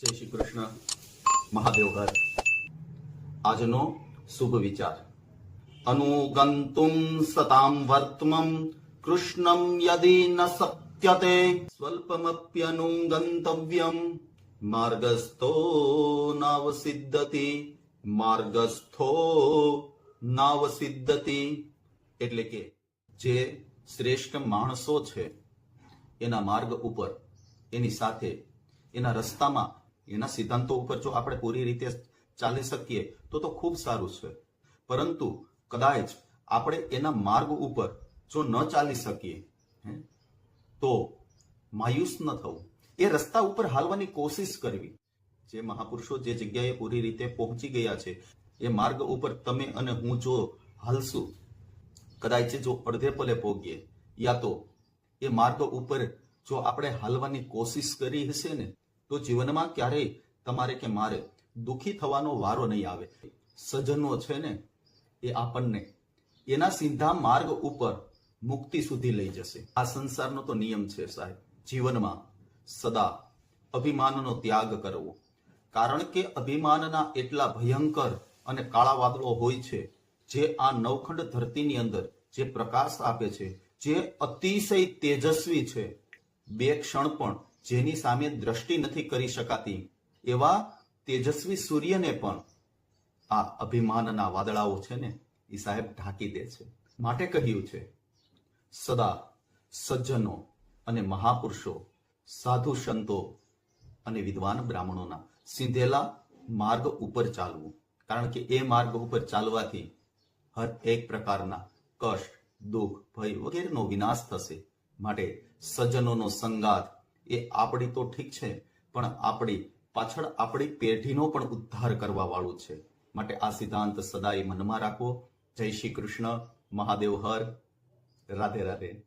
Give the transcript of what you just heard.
જય શ્રી કૃષ્ણ. મહાદેવ હર આજનો શુભ વિચાર. અનુગંતુમ સતામ વર્તમમ, કૃષ્ણમ યદી ન શક્યતે સ્વલ્પમપ્યનુગંતવ્યમ. માર્ગસ્થો નાવસિદ્ધતિ માર્ગસ્થો નાવસિદ્ધતિ. એટલે કે જે શ્રેષ્ઠ માણસો છે, એના માર્ગ ઉપર, એની સાથે, એના રસ્તામાં એના સિદ્ધાંતો ઉપર જો આપણે પૂરી રીતે ચાલી શકીએ, તો તો ખૂબ સારું છે. પરંતુ કદાચ આપણે એના માર્ગ ઉપર જો ન ચાલી શકીએ તો માયુસ ન થવું. એ રસ્તા ઉપર હાલવાની કોશિશ કરવી. જે મહાપુરુષો જે જગ્યાએ પૂરી રીતે પહોંચી ગયા છે, એ માર્ગ ઉપર તમે અને હું જો હાલશું, કદાચ જો અડધે પલે પોગીએ, યા તો એ માર્ગ ઉપર જો આપણે હાલવાની કોશિશ કરી હશે ને તો જીવનમાં ક્યારેય તમારે કે મારે દુખી થવાનો વારો નહીં આવે. સજનો છે ને, એ આપણને એના સીધા માર્ગ ઉપર મુક્તિ સુધી લઈ જશે. આ સંસારનો તો નિયમ છે સાહેબ. જીવનમાં સદા અભિમાનનો ત્યાગ કરવો. કારણ કે અભિમાનના એટલા ભયંકર અને કાળા વાદળો હોય છે, જે આ નવખંડ ધરતીની અંદર જે પ્રકાશ આપે છે, જે અતિશય તેજસ્વી છે, બે ક્ષણ પણ જેની સામે દ્રષ્ટિ નથી કરી શકાતી, એવા તેજસ્વી સૂર્યને પણ આ અભિમાનના વાદળાઓ છે ને એ સાહેબ ઢાંકી દે છે. માટે કહ્યું છે, સદા સજ્જનો અને મહાપુરુષો, સાધુ સંતો અને વિદ્વાન બ્રાહ્મણોના સીધેલા માર્ગ ઉપર ચાલવું. કારણ કે એ માર્ગ ઉપર ચાલવાથી હર એક પ્રકારના કષ્ટ, દુઃખ, ભય વગેરેનો વિનાશ થશે. માટે સજ્જનોનો સંગાત એ આપણી તો ઠીક છે, પણ આપણી પાછળ આપણી પેઢીનો પણ ઉદ્ધાર કરવા વાળું છે. માટે આ સિદ્ધાંત સદાય મનમાં રાખો જય શ્રી કૃષ્ણ. મહાદેવ હર. રાધે રાધે.